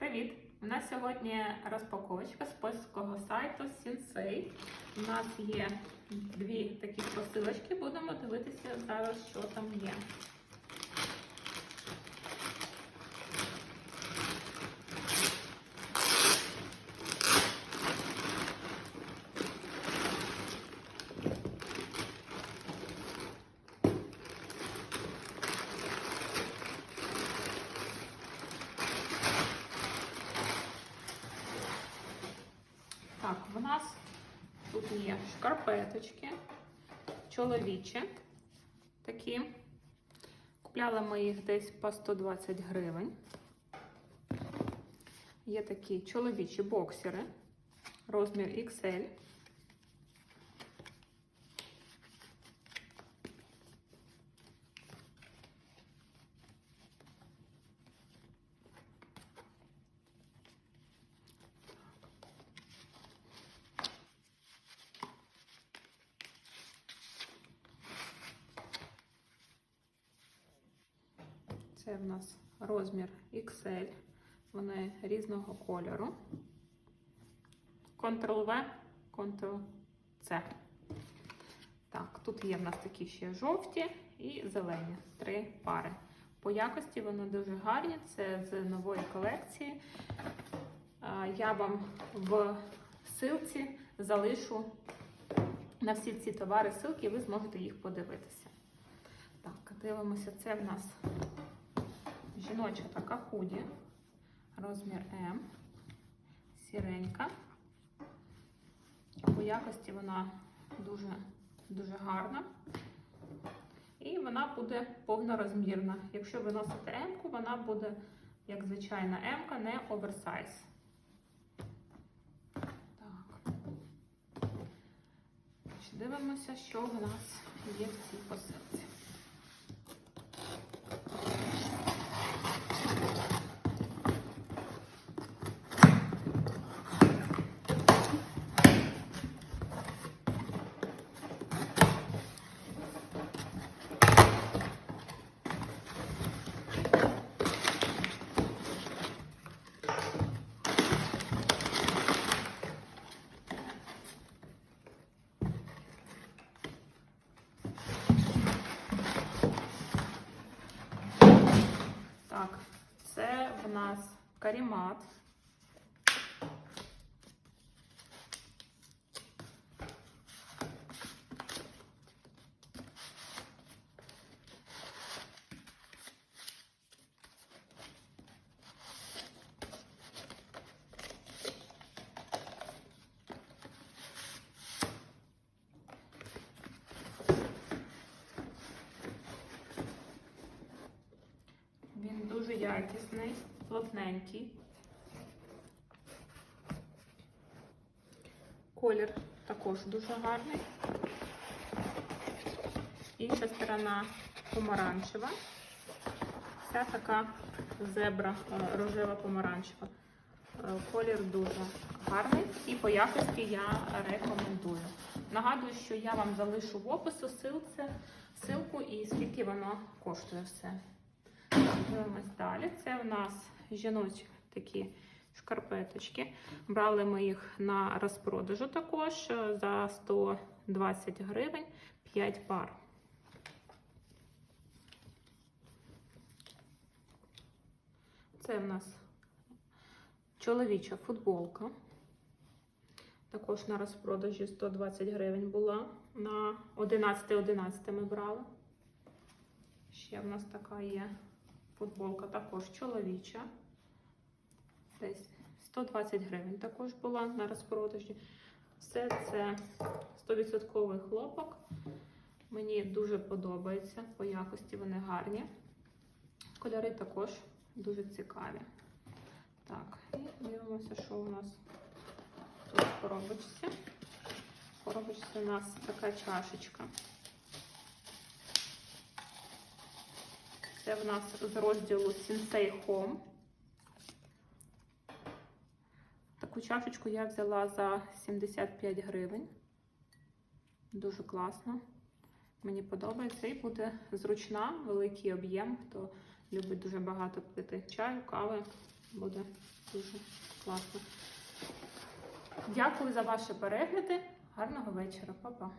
Привіт! У нас сьогодні розпаковочка з польського сайту Sensei. У нас є дві такі посилочки. Будемо дивитися зараз, що там є. Так, в нас тут є шкарпеточки, чоловічі такі. Купляли ми їх десь по 120 гривень. Є такі чоловічі боксери, розмір XL. Це в нас розмір XL. Вони різного кольору. Ctrl-V, Ctrl-C. Так, тут є в нас такі ще жовті і зелені. Три пари. По якості вони дуже гарні. Це з нової колекції. Я вам в ссылці залишу на всі ці товари ссылки, і ви зможете їх подивитися. Так, дивимося, це в нас жіноча така худі, розмір М, сіренька. По якості вона дуже, дуже гарна. І вона буде повнорозмірна. Якщо ви носите М, вона буде, як звичайна М, не оверсайз. Так. Дивимося, що в нас є в цій посилці. Так, це в нас карімат. Дуже якісний, плотненький. Колір також дуже гарний. Інша сторона помаранчева. Вся така зебра е, рожева помаранчева. Е, Колір дуже гарний і по якості я рекомендую. Нагадую, що я вам залишу в опису ссылку і скільки воно коштує все. Дивимось далі. Це у нас жіночі такі шкарпеточки. Брали ми їх на розпродажу також е, за 120 гривень 5 пар. Це в нас чоловіча футболка. Також на розпродажі 120 гривень була. На 11-11 ми брали. Ще в нас така є футболка, також чоловіча. Десь 120 гривень також була на розпродажі. Все це 100% хлопок. Мені дуже подобається, по якості вони гарні. Кольори також дуже цікаві. Так, і дивимося, що у нас тут в коробочці. В коробочці у нас така чашечка. Це в нас з розділу Sensei Home. Таку чашечку я взяла за 75 гривень. Дуже класно. Мені подобається і буде зручна, великий об'єм. Хто любить дуже багато пити чаю, кави. буде дуже класно. Дякую за ваші перегляди. Гарного вечора, Па-па.